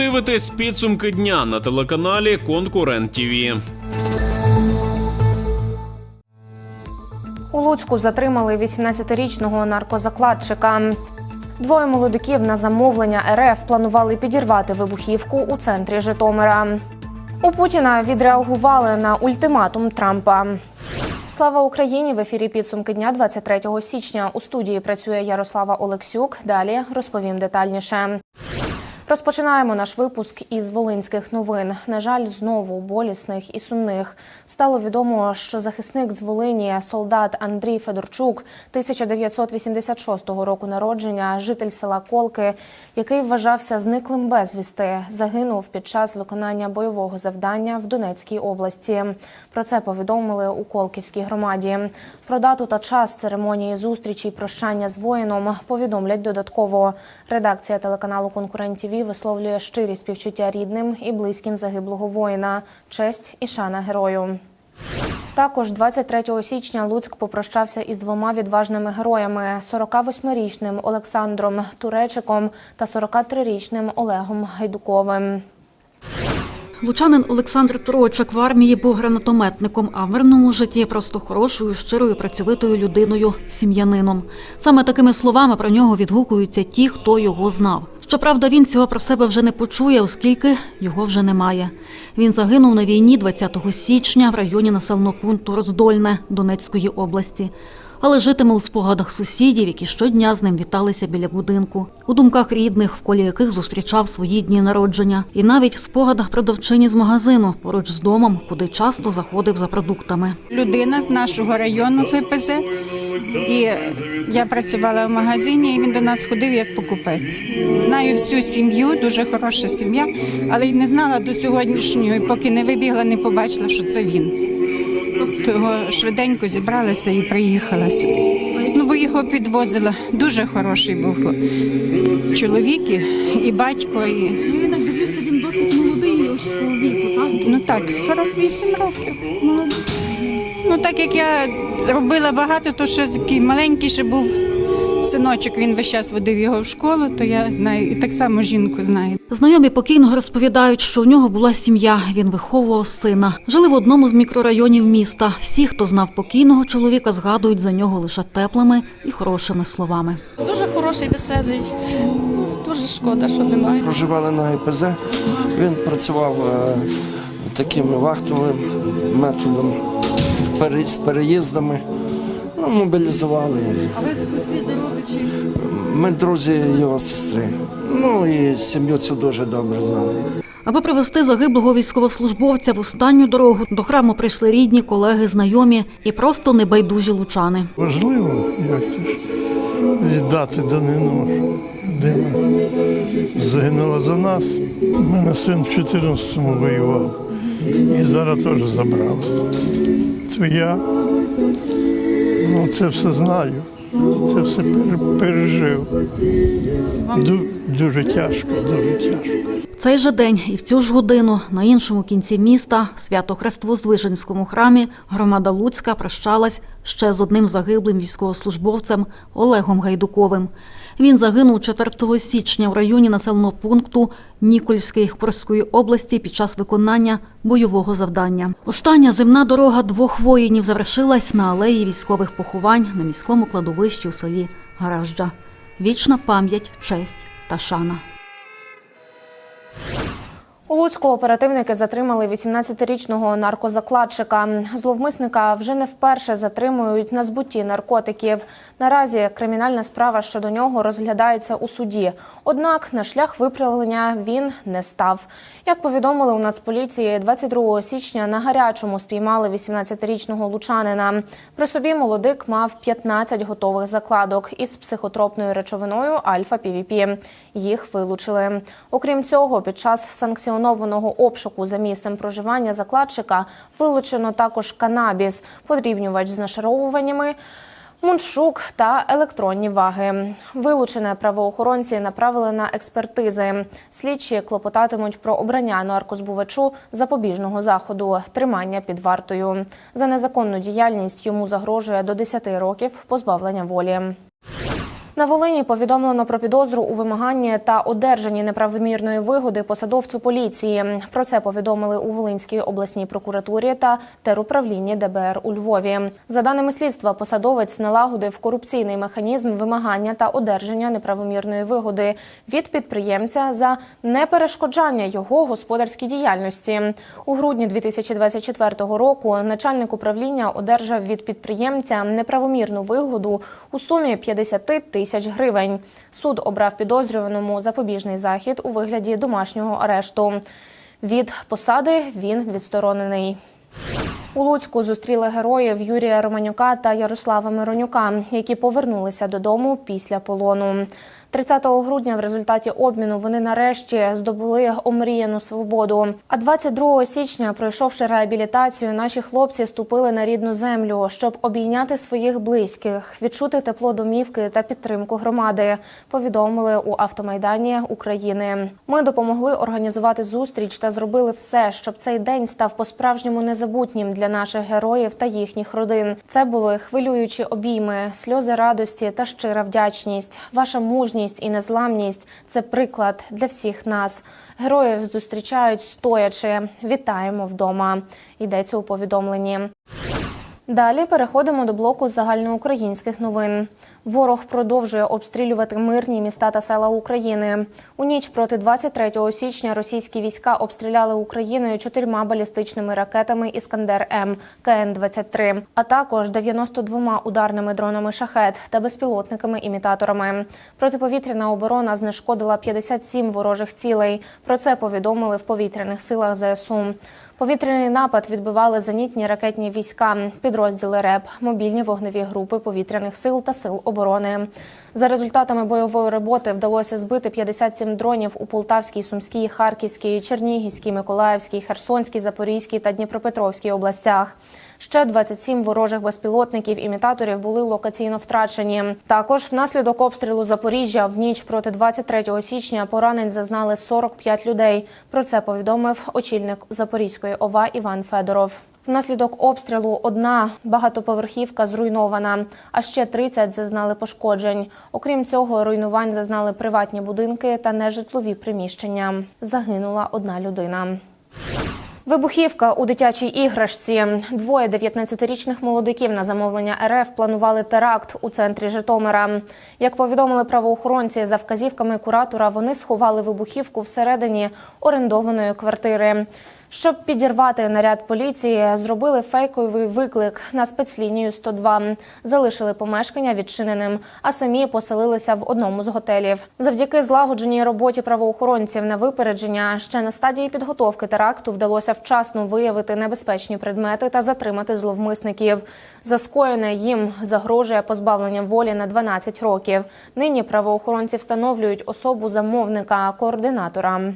дивитесь підсумки дня на телеканалі Конкурент ТІВІ. У Луцьку затримали 18-річного наркозакладчика. Двоє молодиків на замовлення РФ планували підірвати вибухівку у центрі Житомира. У Путіна відреагували на ультиматум Трампа. Слава Україні! В ефірі підсумки дня 23 січня. У студії працює Ярослава Олексюк. Далі розповім детальніше. Розпочинаємо наш випуск із волинських новин. На жаль, знову болісних і сумних. Стало відомо, що захисник з Волині, солдат Андрій Федорчук, 1986 року народження, житель села Колки, який вважався зниклим безвісти, загинув під час виконання бойового завдання в Донецькій області. Про це повідомили у Колківській громаді. Про дату та час церемонії зустрічі й прощання з воїном повідомлять додатково. Редакція телеканалу Конкурент ТІВІ висловлює щирі співчуття рідним і близьким загиблого воїна. Честь і шана герою. Також 23 січня Луцьк попрощався із двома відважними героями: 48-річним Олександром Туречиком та 43-річним Олегом Гайдуковим. Лучанин Олександр Турочик в армії був гранатометником, а в мирному житті просто хорошою, щирою, працьовитою людиною, сім'янином. Саме такими словами про нього відгукуються ті, хто його знав. Щоправда, він цього про себе вже не почує, оскільки його вже немає. Він загинув на війні 20 січня в районі населеного пункту Роздольне Донецької області. Але житиме у спогадах сусідів, які щодня з ним віталися біля будинку, у думках рідних, в колі яких зустрічав свої дні народження, і навіть в спогадах продавчині з магазину поруч з домом, куди часто заходив за продуктами. людина з нашого району з ВПЗ. І я працювала в магазині, і він до нас ходив як покупець. Знаю всю сім'ю, дуже хороша сім'я, але й не знала до сьогоднішнього, і поки не вибігла, не побачила, що це він. То його швиденько зібралася і приїхала сюди. Ну, бо його підвозила. Дуже хороший був чоловік і, батько. І... Я так дивлюся, він досить молодий по віку, так? Ну так, 48 років. Молодий. Ну так як я робила багато, то ще такий маленький ще був синочок, він весь час водив його в школу, то я знаю, і так само жінку знаю. Знайомі покійного розповідають, що у нього була сім'я. Він виховував сина. Жили в одному з мікрорайонів міста. Всі, хто знав покійного чоловіка, згадують за нього лише теплими і хорошими словами. Дуже хороший, веселий. Дуже шкода, що немає. проживали на ГПЗ. Він працював е, таким вахтовим методом з переїздами. Ну, мобілізували. А ви сусіди, родичі? Ми друзі його сестри. Ну і сім'ю цю дуже добре знали. Аби привезти загиблого військовослужбовця в останню дорогу, до храму прийшли рідні, колеги, знайомі і просто небайдужі лучани. Важливо, як це ж віддати данину. Людина загинула за нас. У мене син в 14-му воював і зараз теж забрали. То я ну, це все знаю, це все пере- пережив. Ду- Дуже тяжко, дуже тяжко. Цей же день і в цю ж годину на іншому кінці міста, свято Хрестовозвиженському храмі, громада Луцька прощалась ще з одним загиблим військовослужбовцем Олегом Гайдуковим. Він загинув 4 січня в районі населеного пункту Нікольський Курської області під час виконання бойового завдання. Остання земна дорога двох воїнів завершилась на алеї військових поховань на міському кладовищі у селі Гаражджа. Вічна пам'ять, честь та шана. У Луцьку оперативники затримали 18-річного наркозакладчика. Зловмисника вже не вперше затримують на збутті наркотиків. Наразі кримінальна справа щодо нього розглядається у суді. Однак на шлях виправлення він не став. Як повідомили у Нацполіції, 22 січня на гарячому спіймали 18-річного лучанина. При собі молодик мав 15 готових закладок із психотропною речовиною альфа-півіпі. Їх вилучили. Окрім цього, під час санкціонованого обшуку за місцем проживання закладчика вилучено також канабіс, подрібнювач з нашаровуваннями. Муншук та електронні ваги. Вилучене правоохоронці направили на експертизи. Слідчі клопотатимуть про обрання наркозбувачу запобіжного заходу, тримання під вартою. За незаконну діяльність йому загрожує до 10 років позбавлення волі. На Волині повідомлено про підозру у вимаганні та одержанні неправомірної вигоди посадовцю поліції. Про це повідомили у Волинській обласній прокуратурі та теруправлінні ДБР у Львові. За даними слідства, посадовець налагодив корупційний механізм вимагання та одержання неправомірної вигоди від підприємця за неперешкоджання його господарській діяльності. У грудні 2024 року начальник управління одержав від підприємця неправомірну вигоду у сумі 50 тисяч гривень. Суд обрав підозрюваному запобіжний захід у вигляді домашнього арешту. Від посади він відсторонений. У Луцьку зустріли героїв Юрія Романюка та Ярослава Миронюка, які повернулися додому після полону. 30 грудня в результаті обміну вони нарешті здобули омріяну свободу. А 22 січня, пройшовши реабілітацію, наші хлопці ступили на рідну землю, щоб обійняти своїх близьких, відчути тепло домівки та підтримку громади. Повідомили у автомайдані України. Ми допомогли організувати зустріч та зробили все, щоб цей день став по-справжньому незабутнім для наших героїв та їхніх родин. Це були хвилюючі обійми, сльози радості та щира вдячність. Ваша мужність і незламність це приклад для всіх нас. Героїв зустрічають стоячи. Вітаємо вдома. Йдеться у повідомленні. Далі переходимо до блоку загальноукраїнських новин. Ворог продовжує обстрілювати мирні міста та села України. У ніч проти 23 січня російські війська обстріляли Україною чотирма балістичними ракетами Іскандер М КН-23, а також 92 ударними дронами шахет та безпілотниками-імітаторами. Протиповітряна оборона знешкодила 57 ворожих цілей. Про це повідомили в повітряних силах ЗСУ. Повітряний напад відбивали зенітні ракетні війська, підрозділи РЕБ, мобільні вогневі групи повітряних сил та сил оборони. За результатами бойової роботи вдалося збити 57 дронів у Полтавській, Сумській, Харківській, Чернігівській, Миколаївській, Херсонській, Запорізькій та Дніпропетровській областях. Ще 27 ворожих безпілотників імітаторів були локаційно втрачені. Також внаслідок обстрілу Запоріжжя в ніч проти 23 січня поранень зазнали 45 людей. Про це повідомив очільник Запорізької ОВА Іван Федоров. Внаслідок обстрілу одна багатоповерхівка зруйнована, а ще 30 зазнали пошкоджень. Окрім цього, руйнувань зазнали приватні будинки та нежитлові приміщення. Загинула одна людина. Вибухівка у дитячій іграшці. Двоє 19-річних молодиків на замовлення РФ планували теракт у центрі Житомира. Як повідомили правоохоронці, за вказівками куратора вони сховали вибухівку всередині орендованої квартири. Щоб підірвати наряд поліції, зробили фейковий виклик на спецлінію 102. Залишили помешкання відчиненим, а самі поселилися в одному з готелів. Завдяки злагодженій роботі правоохоронців на випередження ще на стадії підготовки теракту вдалося вчасно виявити небезпечні предмети та затримати зловмисників. За скоєне їм загрожує позбавлення волі на 12 років. Нині правоохоронці встановлюють особу замовника координатора.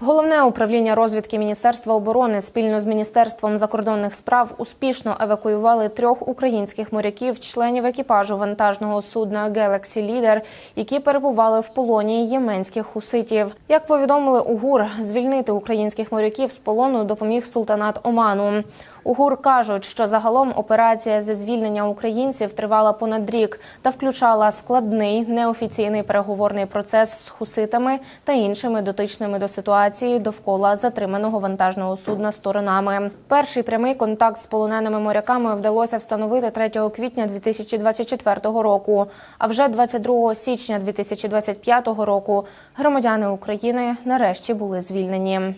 Головне управління розвідки Міністерства оборони спільно з міністерством закордонних справ успішно евакуювали трьох українських моряків, членів екіпажу вантажного судна Galaxy Leader, які перебували в полоні єменських хуситів. Як повідомили УГУР, звільнити українських моряків з полону допоміг султанат Оману. УГУР кажуть, що загалом операція зі звільнення українців тривала понад рік та включала складний неофіційний переговорний процес з хуситами та іншими дотичними до ситуації довкола затриманого вантажного судна сторонами. Перший прямий контакт з полоненими моряками вдалося встановити 3 квітня 2024 року. А вже 22 січня 2025 року громадяни України нарешті були звільнені.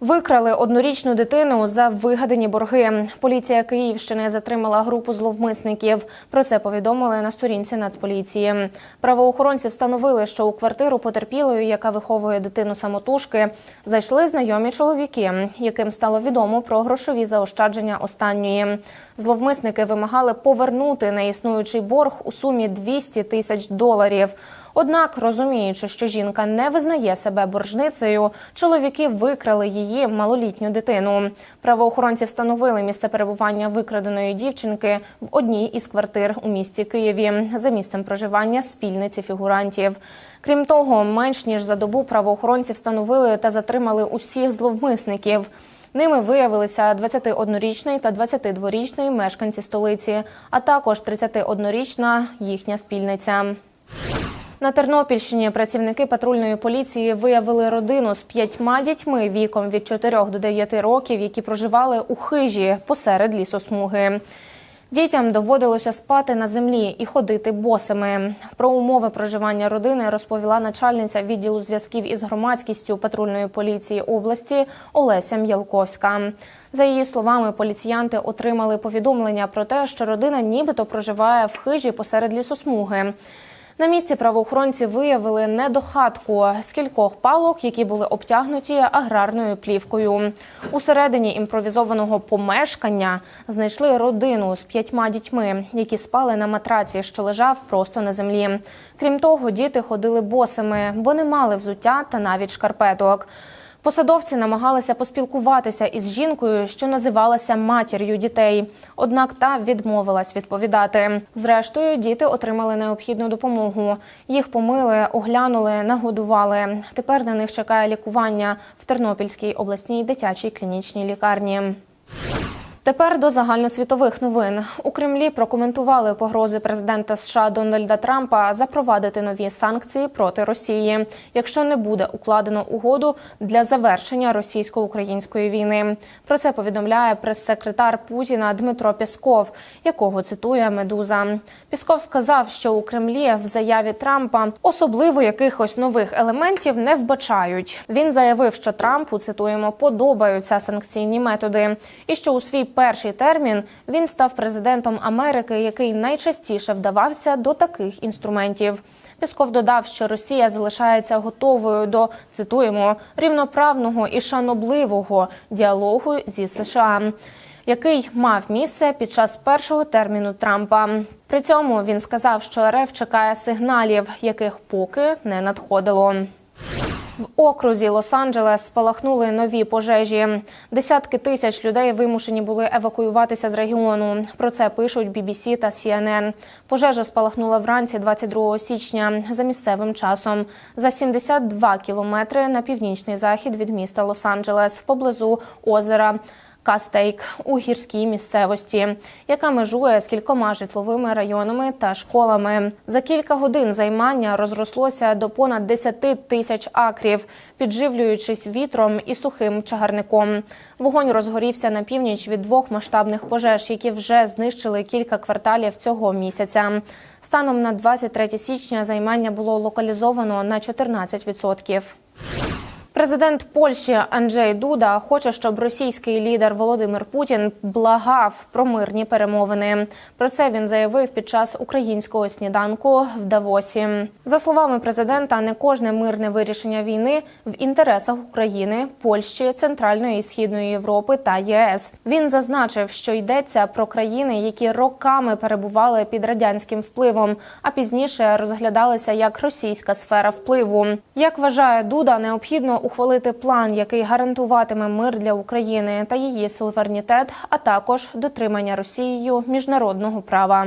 Викрали однорічну дитину за вигадані борги. Поліція Київщини затримала групу зловмисників. Про це повідомили на сторінці Нацполіції. Правоохоронці встановили, що у квартиру потерпілої, яка виховує дитину самотужки, зайшли знайомі чоловіки, яким стало відомо про грошові заощадження останньої. Зловмисники вимагали повернути неіснуючий борг у сумі 200 тисяч доларів. Однак, розуміючи, що жінка не визнає себе боржницею, чоловіки викрали її малолітню дитину. Правоохоронці встановили місце перебування викраденої дівчинки в одній із квартир у місті Києві за місцем проживання спільниці фігурантів. Крім того, менш ніж за добу правоохоронці встановили та затримали усіх зловмисників. Ними виявилися 21-річний та 22-річний мешканці столиці, а також 31-річна їхня спільниця. На Тернопільщині працівники патрульної поліції виявили родину з п'ятьма дітьми віком від 4 до 9 років, які проживали у хижі посеред лісосмуги. Дітям доводилося спати на землі і ходити босими. Про умови проживання родини розповіла начальниця відділу зв'язків із громадськістю патрульної поліції області Олеся М'ялковська. За її словами, поліціянти отримали повідомлення про те, що родина нібито проживає в хижі посеред лісосмуги. На місці правоохоронці виявили недохатку з кількох палок, які були обтягнуті аграрною плівкою. Усередині імпровізованого помешкання знайшли родину з п'ятьма дітьми, які спали на матраці, що лежав просто на землі. Крім того, діти ходили босими, бо не мали взуття та навіть шкарпеток. Посадовці намагалися поспілкуватися із жінкою, що називалася матір'ю дітей. Однак та відмовилась відповідати. Зрештою, діти отримали необхідну допомогу. Їх помили, оглянули, нагодували. Тепер на них чекає лікування в Тернопільській обласній дитячій клінічній лікарні. Тепер до загальносвітових новин у Кремлі прокоментували погрози президента США Дональда Трампа запровадити нові санкції проти Росії, якщо не буде укладено угоду для завершення російсько-української війни. Про це повідомляє прес-секретар Путіна Дмитро Пєсков, якого цитує Медуза. Пісков сказав, що у Кремлі в заяві Трампа особливо якихось нових елементів не вбачають. Він заявив, що Трампу цитуємо подобаються санкційні методи, і що у свій перший термін він став президентом Америки, який найчастіше вдавався до таких інструментів. Пісков додав, що Росія залишається готовою до цитуємо рівноправного і шанобливого діалогу зі США. Який мав місце під час першого терміну Трампа. При цьому він сказав, що РФ чекає сигналів, яких поки не надходило. В окрузі Лос-Анджелес спалахнули нові пожежі. Десятки тисяч людей вимушені були евакуюватися з регіону. Про це пишуть BBC та CNN. Пожежа спалахнула вранці 22 січня за місцевим часом за 72 кілометри на північний захід від міста Лос-Анджелес поблизу озера. Кастейк у гірській місцевості, яка межує з кількома житловими районами та школами. За кілька годин займання розрослося до понад 10 тисяч акрів, підживлюючись вітром і сухим чагарником. Вогонь розгорівся на північ від двох масштабних пожеж, які вже знищили кілька кварталів цього місяця. Станом на 23 січня займання було локалізовано на 14%. Президент Польщі Анджей Дуда хоче, щоб російський лідер Володимир Путін благав про мирні перемовини. Про це він заявив під час українського сніданку в Давосі. За словами президента, не кожне мирне вирішення війни в інтересах України, Польщі, Центральної і Східної Європи та ЄС. Він зазначив, що йдеться про країни, які роками перебували під радянським впливом, а пізніше розглядалися як російська сфера впливу. Як вважає Дуда, необхідно ухвалити план, який гарантуватиме мир для України та її суверенітет, а також дотримання Росією міжнародного права.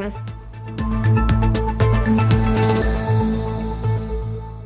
Instagram.